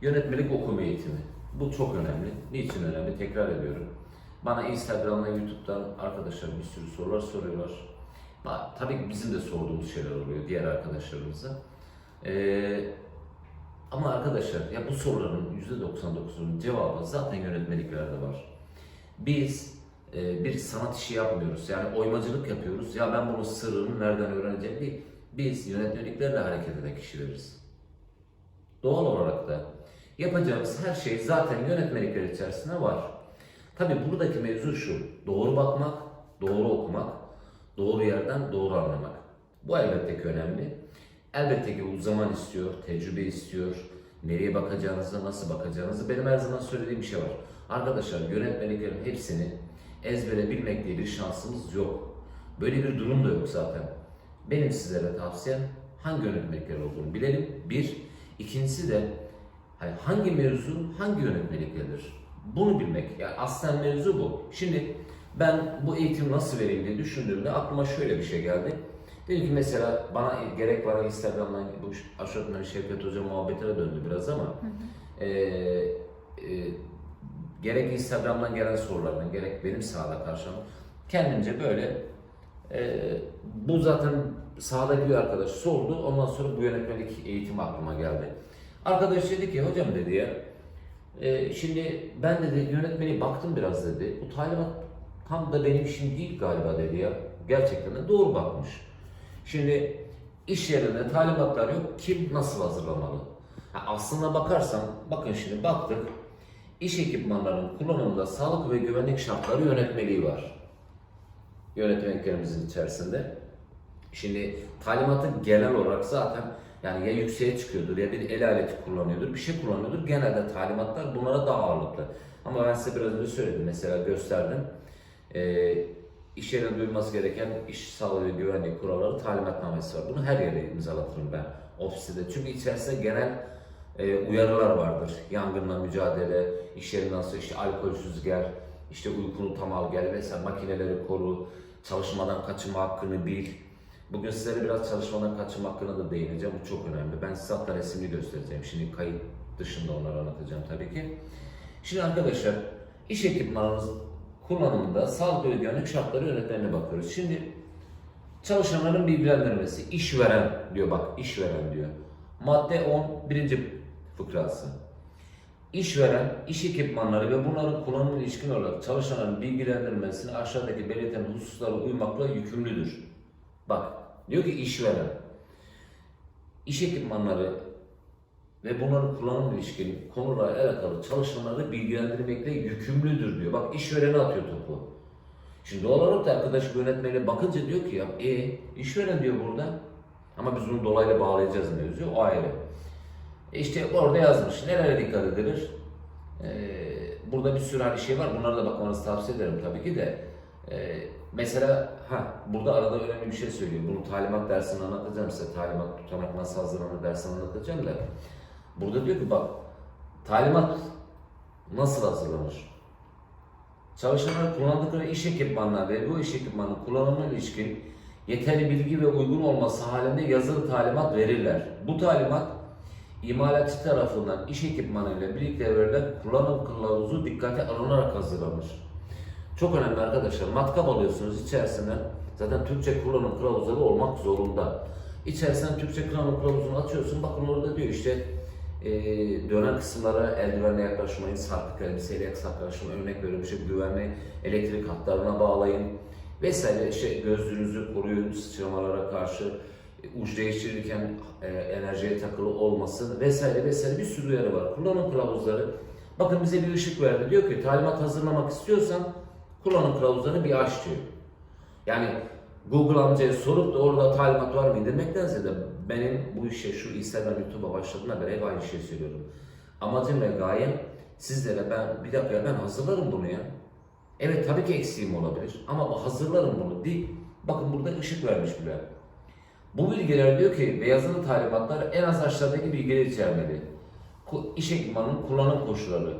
Yönetmelik okuma eğitimi. Bu çok önemli. Niçin önemli? Tekrar ediyorum. Bana Instagram'dan, YouTube'dan arkadaşlar bir sürü sorular soruyorlar. Tabii bizim de sorduğumuz şeyler oluyor diğer arkadaşlarımıza. Ee, ama arkadaşlar ya bu soruların %99'unun cevabı zaten yönetmeliklerde var. Biz e, bir sanat işi yapmıyoruz. Yani oymacılık yapıyoruz. Ya ben bunun sırrını nereden öğreneceğim değil. Biz yönetmeliklerle hareket eden kişileriz. Doğal olarak da yapacağımız her şey zaten yönetmelikler içerisinde var. Tabi buradaki mevzu şu, doğru bakmak, doğru okumak, doğru yerden doğru anlamak. Bu elbette ki önemli. Elbette ki bu zaman istiyor, tecrübe istiyor. Nereye bakacağınızı, nasıl bakacağınızı. Benim her zaman söylediğim bir şey var. Arkadaşlar yönetmeliklerin hepsini ezbere bilmek diye bir şansımız yok. Böyle bir durum da yok zaten. Benim sizlere tavsiyem hangi yönetmelikler olduğunu bilelim. Bir. İkincisi de hani hangi mevzu hangi yönetmeliktedir? Bunu bilmek. Yani aslen mevzu bu. Şimdi ben bu eğitimi nasıl vereyim diye düşündüğümde aklıma şöyle bir şey geldi. Dedim ki mesela bana gerek var Instagram'dan bu Mehmet Şevket Hoca muhabbetine döndü biraz ama e, e, gerek Instagram'dan gelen sorulardan gerek benim sahada karşıma kendimce böyle e, bu zaten sahadaki bir arkadaş sordu. Ondan sonra bu yönetmelik eğitimi aklıma geldi. Arkadaş dedi ki hocam dedi ya e, şimdi ben dedi yönetmeni baktım biraz dedi. Bu talimat tam da benim işim değil galiba dedi ya. Gerçekten de doğru bakmış. Şimdi iş yerinde talimatlar yok. Kim nasıl hazırlamalı? Ha, aslına bakarsan bakın şimdi baktık. İş ekipmanlarının kullanımında sağlık ve güvenlik şartları yönetmeliği var. Yönetmeliklerimizin içerisinde. Şimdi talimatı genel olarak zaten yani ya yükseğe çıkıyordur ya bir el aleti kullanıyordur, bir şey kullanıyordur. Genelde talimatlar bunlara daha ağırlıklı. Ama ben size biraz önce söyledim, mesela gösterdim. Ee, iş yerinde duyulması gereken iş sağlığı ve güvenlik kuralları talimatnamesi var. Bunu her yere imzalatırım ben ofiste de. Çünkü içerisinde genel e, uyarılar vardır. Yangınla mücadele, iş yerinden sonra işte alkolsüz gel, işte uykunu tam al gel vesaire makineleri koru, çalışmadan kaçınma hakkını bil. Bugün sizlere biraz çalışmadan kaçınma hakkına da değineceğim. Bu çok önemli. Ben size hatta resmini göstereceğim. Şimdi kayıt dışında onları anlatacağım tabii ki. Şimdi arkadaşlar iş ekipmanınız kullanımında sağlık güvenlik şartları yönetmenine bakıyoruz. Şimdi çalışanların bilgilendirmesi, işveren diyor bak işveren diyor. Madde 10 birinci fıkrası. İşveren, iş ekipmanları ve bunların kullanımına ilişkin olarak çalışanların bilgilendirmesini aşağıdaki belirtilen hususlara uymakla yükümlüdür. Bak diyor ki işveren, iş ekipmanları ve bunların kullanımına ilişkin konularla alakalı çalışanları bilgilendirmekle yükümlüdür diyor. Bak işverene atıyor topu. Şimdi doğal olarak da arkadaş yönetmene bakınca diyor ki ya e işveren diyor burada. Ama biz bunu dolaylı bağlayacağız mevzu o ayrı. E işte orada yazmış. Nelere dikkat edilir? Ee, burada bir sürü hani şey var. Bunlara da bakmanızı tavsiye ederim tabii ki de. Ee, mesela ha burada arada önemli bir şey söylüyor. Bunu talimat dersini anlatacağım size. Talimat tutanak nasıl hazırlanır dersini anlatacağım da. Burada diyor ki bak talimat nasıl hazırlanır? Çalışanlar kullandıkları iş ekipmanları ve bu iş ekipmanının kullanımına ilişkin yeterli bilgi ve uygun olması halinde yazılı talimat verirler. Bu talimat imalatçı tarafından iş ekipmanıyla birlikte verilen kullanım kılavuzu dikkate alınarak hazırlanır. Çok önemli arkadaşlar. Matkap alıyorsunuz içerisinden. Zaten Türkçe kullanım kılavuzları olmak zorunda. İçerisinden Türkçe kullanım kılavuzunu açıyorsun. Bakın orada diyor işte e, dönen kısımlara eldivenle yaklaşmayın, sarkık elbiseyle yaklaşmayın, örnek veriyorum işte güvenli elektrik hatlarına bağlayın vesaire işte gözlüğünüzü koruyun sıçramalara karşı e, uç değiştirirken e, enerjiye takılı olmasın vesaire vesaire bir sürü uyarı var. Kullanım kılavuzları bakın bize bir ışık verdi diyor ki talimat hazırlamak istiyorsan kullanım kılavuzlarını bir aç diyor. Yani Google amcaya sorup da orada talimat var mı demektense de benim bu işe şu Instagram YouTube'a başladığımda beri hep aynı şeyi söylüyorum. Amacım ve gayem sizlere ben bir dakika ben hazırlarım bunu ya. Evet tabii ki eksiğim olabilir ama hazırlarım bunu deyip bakın burada ışık vermiş bile. Bu bilgiler diyor ki ve yazılı talimatlar en az aşağıdaki bilgileri içermeli. İş ekipmanının kullanım koşulları,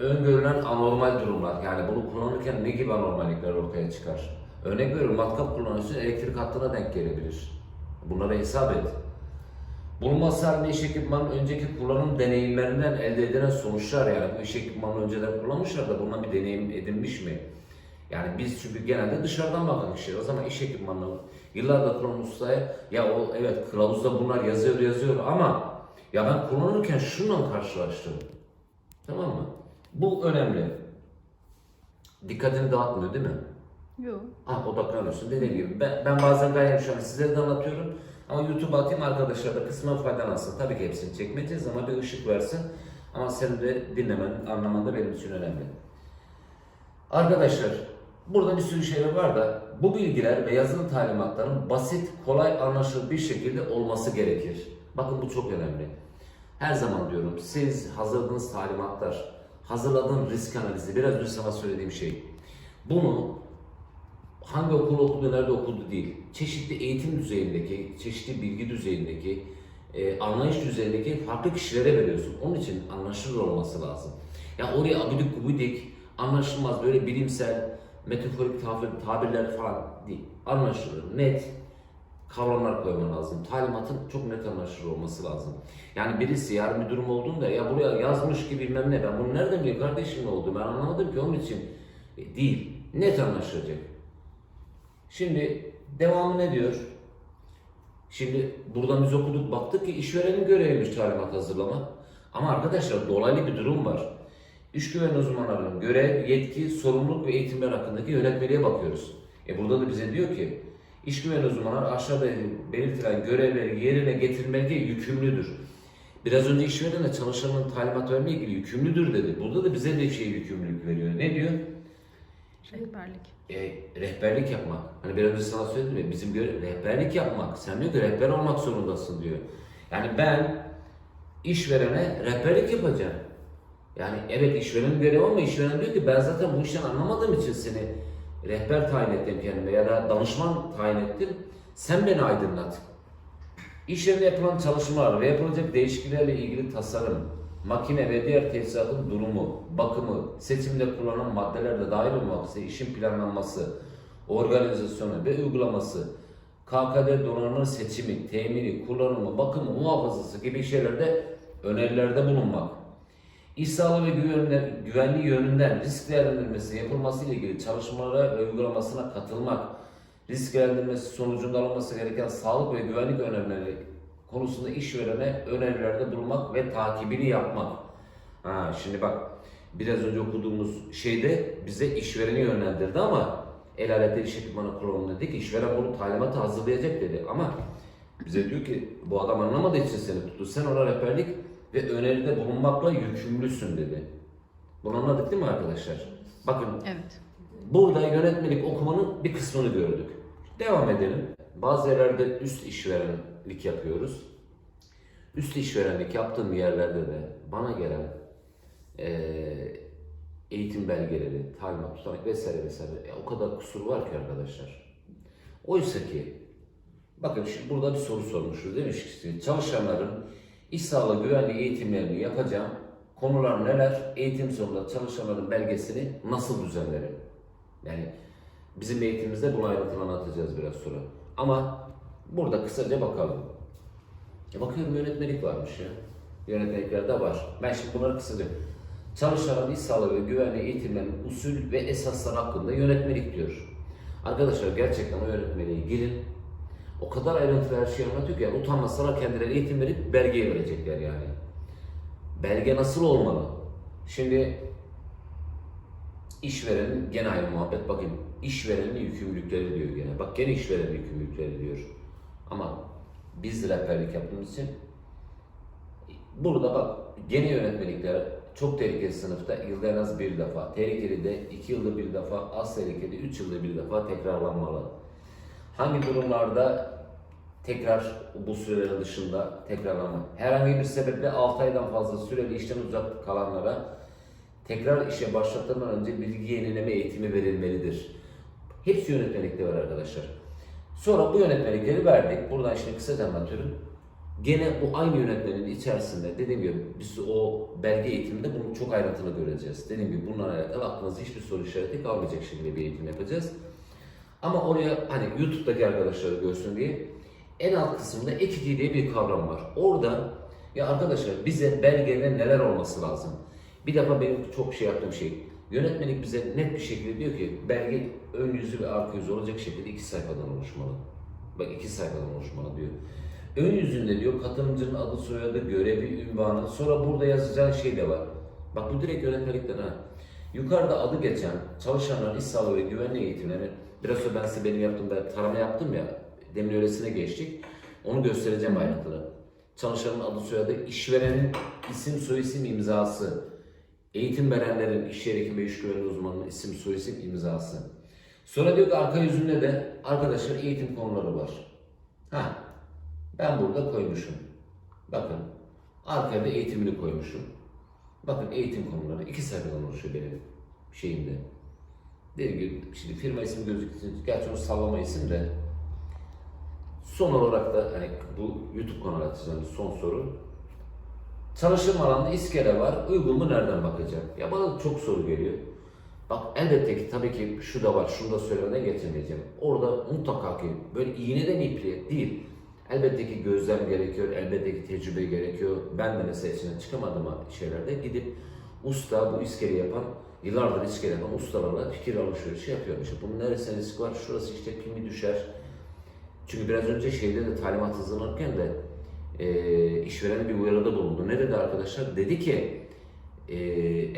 öngörülen anormal durumlar yani bunu kullanırken ne gibi anormallikler ortaya çıkar? Örnek veriyorum matkap kullanıyorsun elektrik hattına denk gelebilir. Bunlara hesap et. Bulunması halinde iş ekipmanının önceki kullanım deneyimlerinden elde edilen sonuçlar yani bu iş ekipmanını önceden kullanmışlar da bundan bir deneyim edinmiş mi? Yani biz çünkü genelde dışarıdan bakan kişiler. O zaman iş ekipmanını yıllardır kullanan ustaya ya o evet kılavuzda bunlar yazıyor yazıyor ama ya ben kullanırken şununla karşılaştım. Tamam mı? Bu önemli. Dikkatini dağıtmıyor değil mi? Yok. Ha odaklanıyorsun dediğim gibi. Ben, ben bazen gayet şu an sizlere de anlatıyorum. Ama YouTube'a atayım arkadaşlar da kısmen faydalansın. Tabii ki hepsini çekmeyeceğiz ama bir ışık versin. Ama senin de dinlemen, anlaman da benim için önemli. Arkadaşlar burada bir sürü şey var da bu bilgiler ve yazılı talimatların basit, kolay anlaşılır bir şekilde olması gerekir. Bakın bu çok önemli. Her zaman diyorum siz hazırladığınız talimatlar, hazırladığın risk analizi biraz önce sana söylediğim şey. Bunu hangi okul okudu, nerede okudu değil. Çeşitli eğitim düzeyindeki, çeşitli bilgi düzeyindeki, e, anlayış düzeyindeki farklı kişilere veriyorsun. Onun için anlaşılır olması lazım. Ya oraya abidik gubidik, anlaşılmaz böyle bilimsel, metaforik tabir, tabirler falan değil. Anlaşılır, net kavramlar koyman lazım. Talimatın çok net anlaşılır olması lazım. Yani birisi yarın bir durum olduğunda ya buraya yazmış gibi bilmem ne ben bunu nereden bileyim kardeşim ne oldu ben anlamadım ki onun için E, değil. Net anlaşılacak. Şimdi devamı ne diyor? Şimdi buradan biz okuduk baktık ki işverenin göreviymiş talimat hazırlamak. Ama arkadaşlar dolaylı bir durum var. İş güven uzmanlarının görev, yetki, sorumluluk ve eğitimler hakkındaki yönetmeliğe bakıyoruz. E burada da bize diyor ki iş güven uzmanları aşağıda belirtilen görevleri yerine getirmekle yükümlüdür. Biraz önce işverene çalışanın talimat vermeye ilgili yükümlüdür dedi. Burada da bize de şey yükümlülük veriyor. Ne diyor? Rehberlik. e, rehberlik yapmak. Hani biraz önce sana söyledim ya bizim göre rehberlik yapmak. Sen diyor ki rehber olmak zorundasın diyor. Yani ben işverene rehberlik yapacağım. Yani evet işverenin görevi ama işveren diyor ki ben zaten bu işten anlamadığım için seni rehber tayin ettim kendime ya da danışman tayin ettim. Sen beni aydınlat. İş yerinde yapılan çalışmalar ve yapılacak değişikliklerle ilgili tasarım, makine ve diğer tesisatın durumu, bakımı, seçimde kullanılan maddeler de dahil olmak üzere işin planlanması, organizasyonu ve uygulaması, KKD donanımının seçimi, temini, kullanımı, bakımı, muhafazası gibi şeylerde önerilerde bulunmak. İş sağlığı ve güvenli, güvenliği yönünden risk değerlendirmesi yapılması ile ilgili çalışmalara ve uygulamasına katılmak, risk değerlendirmesi sonucunda alınması gereken sağlık ve güvenlik önlemleri konusunda işverene önerilerde bulunmak ve takibini yapmak. Ha, şimdi bak biraz önce okuduğumuz şeyde bize işvereni yönlendirdi ama el aleti iş ekipmanı kurulunu dedik. İşveren bunu talimatı hazırlayacak dedi ama bize diyor ki bu adam anlamadığı için seni tuttu. Sen ona rehberlik ve öneride bulunmakla yükümlüsün dedi. Bunu anladık değil mi arkadaşlar? Bakın Evet. Burada yönetmelik okumanın bir kısmını gördük. Devam edelim. Bazı yerlerde üst işverenlik yapıyoruz. Üst işverenlik yaptığım yerlerde de bana gelen eee, eğitim belgeleri, talimat, tutanak vesaire vesaire e, o kadar kusur var ki arkadaşlar. Oysa ki bakın şimdi burada bir soru sormuşuz demiş ki çalışanların iş sağlığı güvenliği eğitimlerini yapacağım. Konular neler? Eğitim sonunda çalışanların belgesini nasıl düzenlerim? Yani bizim eğitimimizde bunu ayrıntılı anlatacağız biraz sonra. Ama burada kısaca bakalım. Ya bakıyorum yönetmelik varmış ya. Yönetmeliklerde var. Ben şimdi bunları kısaca Çalışanların iş sağlığı ve güvenliği eğitimlerinin usul ve esaslar hakkında yönetmelik diyor. Arkadaşlar gerçekten o yönetmeliğe girin. O kadar ayrıntılı her şeyi anlatıyor ki yani utanmasalar kendileri eğitim verip belgeye verecekler yani. Belge nasıl olmalı? Şimdi işverenin gene aynı muhabbet bakın işverenin yükümlülükleri diyor gene. Bak gene işverenin yükümlülükleri diyor. Ama biz rehberlik yaptığımız için burada bak gene yönetmelikler çok tehlikeli sınıfta yılda en az bir defa, tehlikeli de iki yılda bir defa, az tehlikeli üç yılda bir defa tekrarlanmalı. Hangi durumlarda tekrar bu sürelerin dışında tekrarlanma. Herhangi bir sebeple 6 aydan fazla süreli işten uzak kalanlara tekrar işe başlatmadan önce bilgi yenileme eğitimi verilmelidir. Hepsi yönetmelikte var arkadaşlar. Sonra bu yönetmelikleri verdik. Buradan şimdi kısaca anlatıyorum. Gene bu aynı yönetmenin içerisinde dediğim gibi biz o belge eğitiminde bunu çok ayrıntılı göreceğiz. Dediğim gibi bununla alakalı aklınızda hiçbir soru işareti kalmayacak şekilde bir eğitim yapacağız. Ama oraya hani YouTube'daki arkadaşları görsün diye en alt kısımda ekidi diye bir kavram var. Orada ya arkadaşlar bize belgede neler olması lazım? Bir defa benim çok şey yaptığım şey yönetmenlik bize net bir şekilde diyor ki belge ön yüzü ve arka yüzü olacak şekilde iki sayfadan oluşmalı. Bak iki sayfadan oluşmalı diyor. Ön yüzünde diyor katılımcının adı soyadı, görevi, ünvanı. Sonra burada yazacağın şey de var. Bak bu direkt yönetmelikten ha. Yukarıda adı geçen çalışanların iş sağlığı ve güvenliği eğitimlerini biraz sonra ben size benim yaptığım ben tarama yaptım ya demin öylesine geçtik. Onu göstereceğim ayrıntılı. Çalışanın adı soyadı, işverenin isim soyisim imzası, eğitim verenlerin iş yeri hekim ve iş güvenliği uzmanının isim soyisim imzası. Sonra diyor ki arka yüzünde de arkadaşlar eğitim konuları var. Ha, ben burada koymuşum. Bakın, arkaya da eğitimini koymuşum. Bakın eğitim konuları iki sayfadan oluşuyor benim şeyimde. Dediğim gibi şimdi firma ismi gözüksün. Gerçi o sallama isim de. Son olarak da hani bu YouTube kanalı açacağım son soru. Çalışım alanında iskele var. Uygun mu nereden bakacak? Ya bana çok soru geliyor. Bak elbette ki tabii ki şu da var, şunu da söylemeden getirmeyeceğim. Orada mutlaka ki böyle iğneden ipliğe değil. Elbette ki gözlem gerekiyor, elbette ki tecrübe gerekiyor. Ben de mesela içinden çıkamadığım şeylerde gidip usta bu iskele yapan, yıllardır iskele yapan ustalarla fikir alışverişi yapıyorum. İşte bunun neresine risk var, şurası işte pimi düşer. Çünkü biraz önce şeyde de talimat hazırlanırken de e, işveren bir uyarıda bulundu. Ne dedi arkadaşlar? Dedi ki e,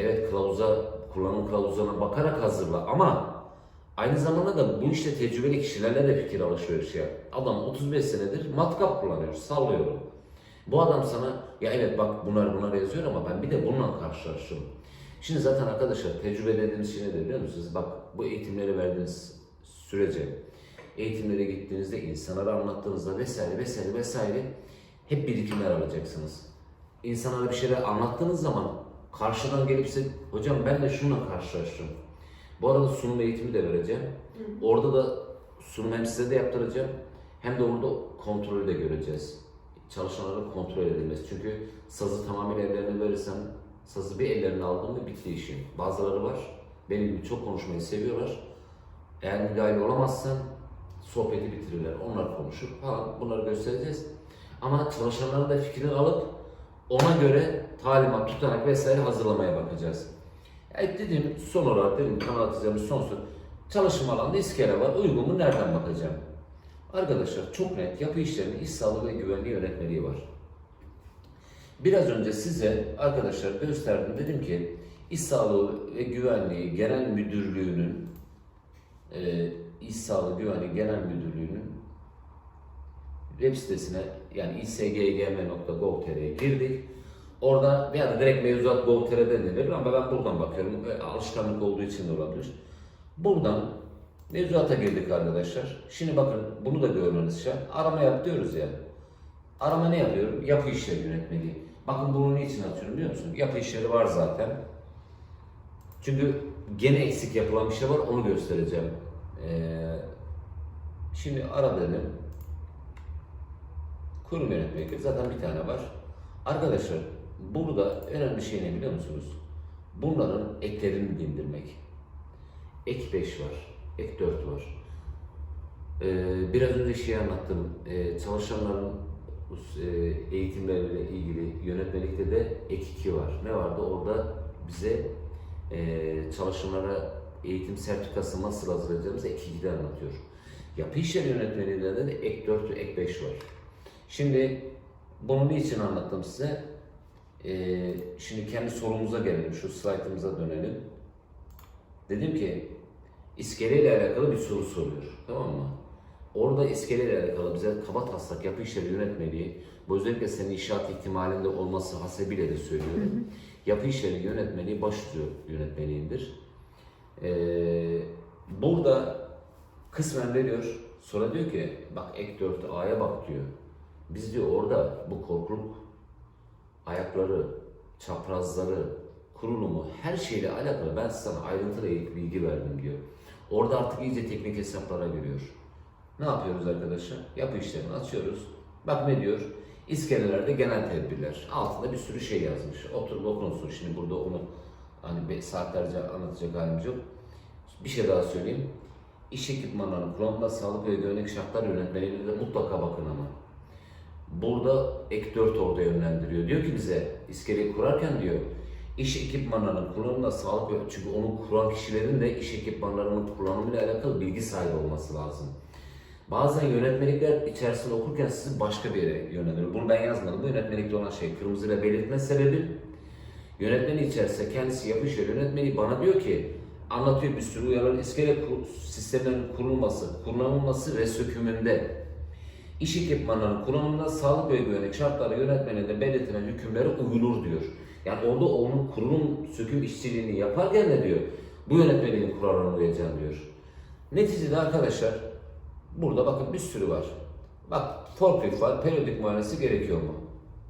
evet kılavuza, kullanım kılavuzlarına bakarak hazırla ama aynı zamanda da bu işte tecrübeli kişilerle de fikir alışverişi yap. Adam 35 senedir matkap kullanıyor, sallıyorum. Bu adam sana ya evet bak bunlar bunlar yazıyor ama ben bir de bununla karşılaştım. Şimdi zaten arkadaşlar tecrübe dediğiniz şey nedir biliyor musunuz? Bak bu eğitimleri verdiğiniz sürece eğitimlere gittiğinizde, insanlara anlattığınızda vesaire vesaire vesaire hep birikimler alacaksınız. İnsanlara bir şeyler anlattığınız zaman karşıdan gelip size hocam ben de şununla karşılaştım. Bu arada sunum eğitimi de vereceğim. Orada da sunum hem size de yaptıracağım hem de orada kontrolü de göreceğiz. Çalışanların kontrol edilmesi. Çünkü sazı tamamen ellerine verirsen sazı bir ellerine aldın mı bitti işin. Bazıları var. Benim gibi çok konuşmayı seviyorlar. Eğer müdahale olamazsan sohbeti bitirirler. Onlar konuşur falan. Bunları göstereceğiz. Ama çalışanların da fikrini alıp ona göre talimat, tutanak vesaire hazırlamaya bakacağız. Yani dedim son olarak dedim kanal son soru. Çalışma alanında iskele var. Uygun mu? Nereden bakacağım? Arkadaşlar çok net yapı işlerinin iş sağlığı ve güvenliği yönetmeliği var. Biraz önce size arkadaşlar gösterdim. Dedim ki İş Sağlığı ve Güvenliği Genel Müdürlüğü'nün e, İş Sağlığı Güvenliği Genel Müdürlüğü'nün web sitesine yani isggm.gov.tr'ye girdik. Orada da direkt mevzuat gov.tr'de denilir ama ben buradan bakıyorum. Böyle alışkanlık olduğu için de olabilir. Buradan mevzuata girdik arkadaşlar. Şimdi bakın bunu da görmeniz şart. Arama yap diyoruz ya. Arama ne yapıyorum? Yapı işleri yönetmeliği. Bakın bunu niçin atıyorum biliyor musun? Yapı işleri var zaten. Çünkü gene eksik yapılan bir şey var onu göstereceğim. Ee, şimdi ara dedim. Kurum yönetmeliği zaten bir tane var. Arkadaşlar burada önemli şey ne biliyor musunuz? Bunların eklerini dindirmek. Ek 5 var, ek 4 var. Ee, biraz önce şey anlattım. Ee, çalışanların e, eğitimleriyle ilgili yönetmelikte de ek 2 var. Ne vardı? Orada bize e, çalışanlara eğitim sertifikası nasıl hazırlayacağımızı ek 2'de anlatıyor. Yapı işleri yönetmeliğinde de ek 4 ve ek 5 var. Şimdi bunu niçin anlattım size? Ee, şimdi kendi sorumuza gelelim, şu slaytımıza dönelim. Dedim ki iskeleyle alakalı bir soru soruyor. Tamam mı? Orada iskeleyle alakalı bize kaba taslak yapı işleri yönetmeliği, bu özellikle senin inşaat ihtimalinde olması hasebiyle de söylüyorum. Yapı işleri yönetmeliği başvuru yönetmeliğindir. Ee, burada kısmen veriyor. Sonra diyor ki bak ek 4 A'ya bak diyor. Biz diyor orada bu korkuluk ayakları, çaprazları, kurulumu her şeyle alakalı ben sana ayrıntılı bilgi verdim diyor. Orada artık iyice teknik hesaplara giriyor. Ne yapıyoruz arkadaşlar? Yapı işlerini açıyoruz. Bak ne diyor? İskelelerde genel tedbirler. Altında bir sürü şey yazmış. Oturup okunsun. Şimdi burada onu hani saatlerce anlatacak halimiz yok. Bir şey daha söyleyeyim. İş ekipmanlarının kullanımında sağlık ve güvenlik şartlar yönetmeliğine de mutlaka bakın ama. Burada ek 4 orada yönlendiriyor. Diyor ki bize iskeleyi kurarken diyor iş ekipmanlarının kullanımında sağlık ve çünkü onu kuran kişilerin de iş ekipmanlarının kullanımıyla alakalı bilgi sahibi olması lazım. Bazen yönetmelikler içerisinde okurken sizi başka bir yere yönlendiriyor. Bunu ben yazmadım. Bu yönetmelikte olan şey kırmızıyla belirtme sebebi Yönetmeni içerisinde kendisi yapış yer yönetmeni bana diyor ki anlatıyor bir sürü uyarılar iskele sistemlerinin kurulması, kullanılması ve sökümünde iş ekipmanlarının kullanımında sağlık ve güvenlik şartları yönetmeninde belirtilen hükümlere uyulur diyor. Yani orada onun kurulum söküm işçiliğini yaparken de diyor bu yönetmeliğin kurallarına uyacağım diyor. Neticede arkadaşlar burada bakın bir sürü var. Bak forklift var, periyodik muayenesi gerekiyor mu?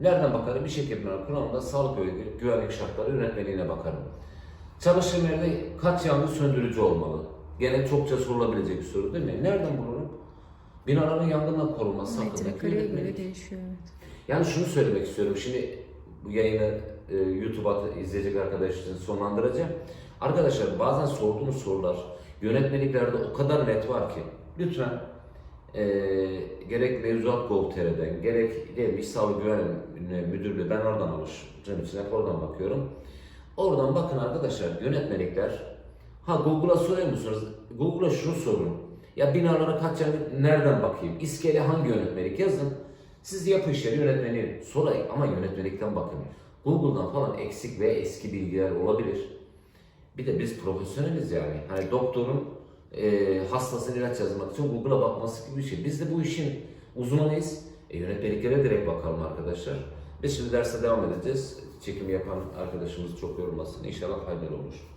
Nereden bakarım? İş ekipmanı kullanımında sağlık ve güvenlik şartları yönetmeliğine bakarım. Çalıştığım yerde kaç yangın söndürücü olmalı? Gene çokça sorulabilecek bir soru değil mi? Nereden bulurum? Binaların yangından korunması hakkındaki yönetmelik. değişiyor. Evet. Yani şunu söylemek istiyorum. Şimdi bu yayını e, YouTube'a izleyecek arkadaşlar için sonlandıracağım. Arkadaşlar bazen sorduğumuz sorular yönetmeliklerde o kadar net var ki lütfen e, gerek mevzuat Gov.tr'den gerek diyelim İş Sağlığı Güvenlik Müdürlüğü ben oradan alıştığım için hep oradan bakıyorum. Oradan bakın arkadaşlar yönetmelikler ha Google'a soruyor musunuz? Google'a şunu sorun. Ya binalara kaç yer nereden bakayım? İskele hangi yönetmelik yazın. Siz yapı işleri yönetmeni sorayım ama yönetmelikten bakın. Google'dan falan eksik ve eski bilgiler olabilir. Bir de biz profesyoneliz yani. Hani doktorun e, hastasına ilaç yazmak için Google'a bakması gibi bir şey. Biz de bu işin uzmanıyız. E, yönetmeliklere direkt bakalım arkadaşlar. Biz şimdi derse devam edeceğiz. Çekim yapan arkadaşımız çok yorulmasın. İnşallah faydalı olur.